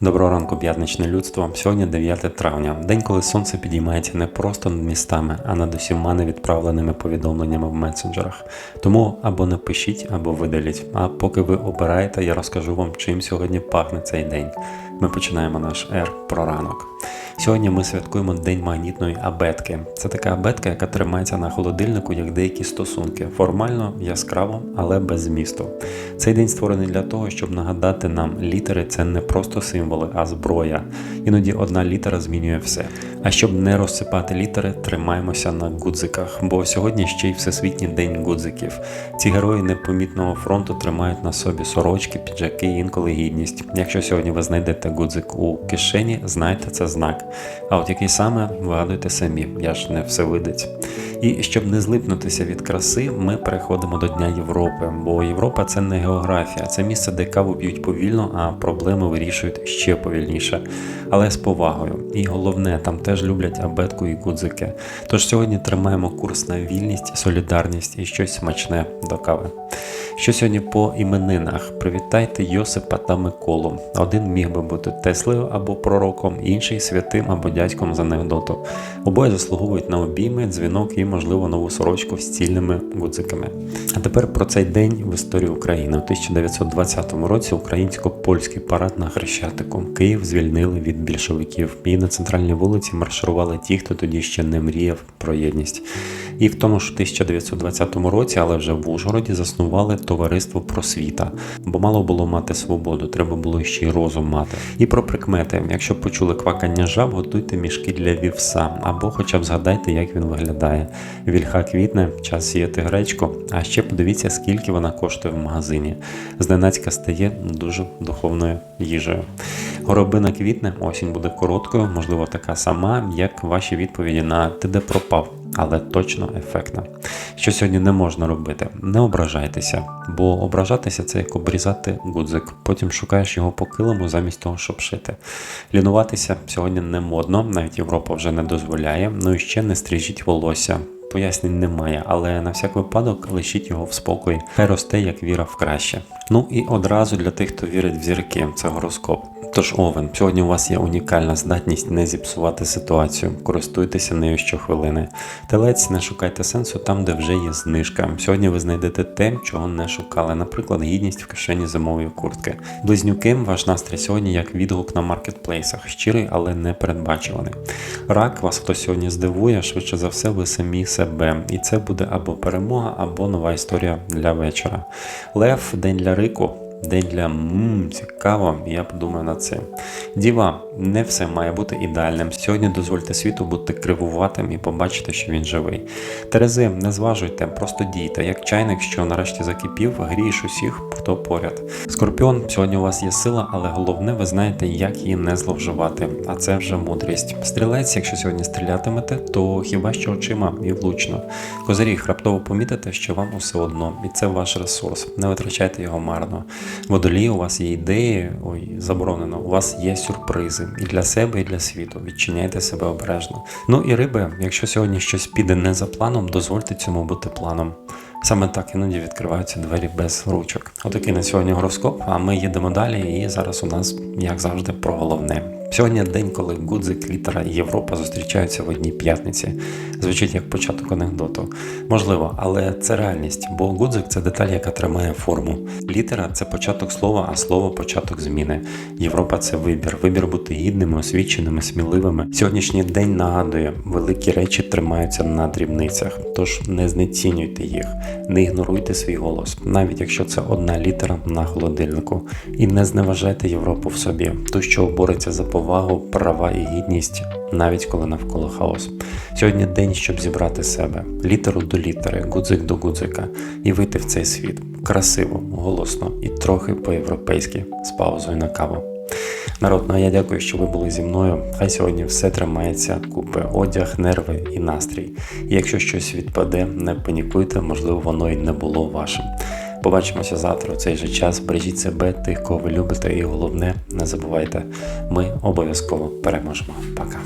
Доброго ранку, п'ятничне людство. Сьогодні 9 травня, день, коли сонце підіймається не просто над містами, а над усіма невідправленими повідомленнями в месенджерах. Тому або напишіть, або видаліть. А поки ви обираєте, я розкажу вам, чим сьогодні пахне цей день. Ми починаємо наш ер про ранок. Сьогодні ми святкуємо День магнітної абетки. Це така абетка, яка тримається на холодильнику, як деякі стосунки. Формально, яскраво, але без змісту. Цей день створений для того, щоб нагадати нам, літери це не просто символи, а зброя. Іноді одна літера змінює все. А щоб не розсипати літери, тримаємося на гудзиках, бо сьогодні ще й Всесвітній день гудзиків. Ці герої непомітного фронту тримають на собі сорочки, піджаки, інколи гідність. Якщо сьогодні ви знайдете гудзик у кишені, знайте це знак. А от який саме вигадуйте самі, я ж не всевидець. І щоб не злипнутися від краси, ми переходимо до Дня Європи, бо Європа це не географія, це місце, де каву п'ють повільно, а проблеми вирішують ще повільніше, але з повагою. І головне, там теж люблять абетку і гудзики. Тож сьогодні тримаємо курс на вільність, солідарність і щось смачне до кави. Що сьогодні по іменинах? Привітайте Йосипа та Миколу. Один міг би бути Теслею або пророком, інший святим або дядьком з анекдоту. Обоє заслуговують на обійми, дзвінок і, можливо, нову сорочку з цільними гудзиками. А тепер про цей день в історії України. У 1920 році українсько-польський парад на Хрещатику. Київ звільнили від більшовиків. І на центральній вулиці марширували ті, хто тоді ще не мріяв про єдність. І в тому ж 1920 році, але вже в Ужгороді, заснували товариство просвіта, бо мало було мати свободу, треба було ще й розум мати. І про прикмети: якщо почули квакання жаб, готуйте мішки для вівса, або хоча б згадайте, як він виглядає. Вільха квітне, час сіяти гречку. А ще подивіться, скільки вона коштує в магазині. Зненацька стає дуже духовною їжею. Горобина квітне, осінь буде короткою, можливо, така сама, як ваші відповіді на ти де пропав але точно ефектна. Що сьогодні не можна робити? Не ображайтеся, бо ображатися це як обрізати гудзик. Потім шукаєш його по килиму замість того, щоб шити. Лінуватися сьогодні не модно, навіть Європа вже не дозволяє. Ну і ще не стрижіть волосся. Пояснень немає, але на всяк випадок лишіть його в спокої. Хай росте, як віра в краще. Ну і одразу для тих, хто вірить в зірки, це гороскоп. Тож, Овен, сьогодні у вас є унікальна здатність не зіпсувати ситуацію, користуйтеся нею щохвилини. Телець, не шукайте сенсу там, де вже є знижка. Сьогодні ви знайдете те, чого не шукали, наприклад, гідність в кишені зимової куртки. Близнюки, ваш настрій сьогодні як відгук на маркетплейсах, щирий, але не передбачуваний. Рак вас хто сьогодні здивує, швидше за все, ви самі себе. І це буде або перемога, або нова історія для вечора. Лев, день для рику. День для мм, цікаво, я подумаю над цим. Діва, не все має бути ідеальним. Сьогодні дозвольте світу бути кривуватим і побачити, що він живий. Терези, не зважуйте, просто дійте, як чайник, що нарешті закипів, грієш усіх, хто поряд. Скорпіон, сьогодні у вас є сила, але головне, ви знаєте, як її не зловживати. А це вже мудрість. Стрілець, якщо сьогодні стрілятимете, то хіба що очима і влучно. Козиріг, раптово помітите, що вам усе одно, і це ваш ресурс. Не витрачайте його марно. Водолій, у вас є ідеї, ой, заборонено, у вас є сюрпризи і для себе, і для світу. Відчиняйте себе обережно. Ну і риби, якщо сьогодні щось піде не за планом, дозвольте цьому бути планом. Саме так іноді відкриваються двері без ручок. Отакий на сьогодні гороскоп. А ми їдемо далі. І зараз у нас, як завжди, про головне. Сьогодні день, коли Гудзик, літера Європа зустрічаються в одній п'ятниці. Звучить як початок анекдоту. Можливо, але це реальність, бо Гудзик це деталь, яка тримає форму. Літера це початок слова, а слово початок зміни. Європа це вибір. Вибір бути гідними, освіченими, сміливими. Сьогоднішній день нагадує, великі речі тримаються на дрібницях. Тож не знецінюйте їх, не ігноруйте свій голос, навіть якщо це одна літера на холодильнику. І не зневажайте Європу в собі, ту, що бореться за повагу, права і гідність, навіть коли навколо хаос. Сьогодні день, щоб зібрати себе, літеру до літери, гудзик до гудзика, і вийти в цей світ красиво, голосно і трохи по-європейськи з паузою на каву. Народ, ну а я дякую, що ви були зі мною. Хай сьогодні все тримається купи, одяг, нерви і настрій. І якщо щось відпаде, не панікуйте, можливо, воно і не було вашим. Побачимося завтра у цей же час. Бережіть себе, тих, кого ви любите, і головне, не забувайте, ми обов'язково переможемо. Пока.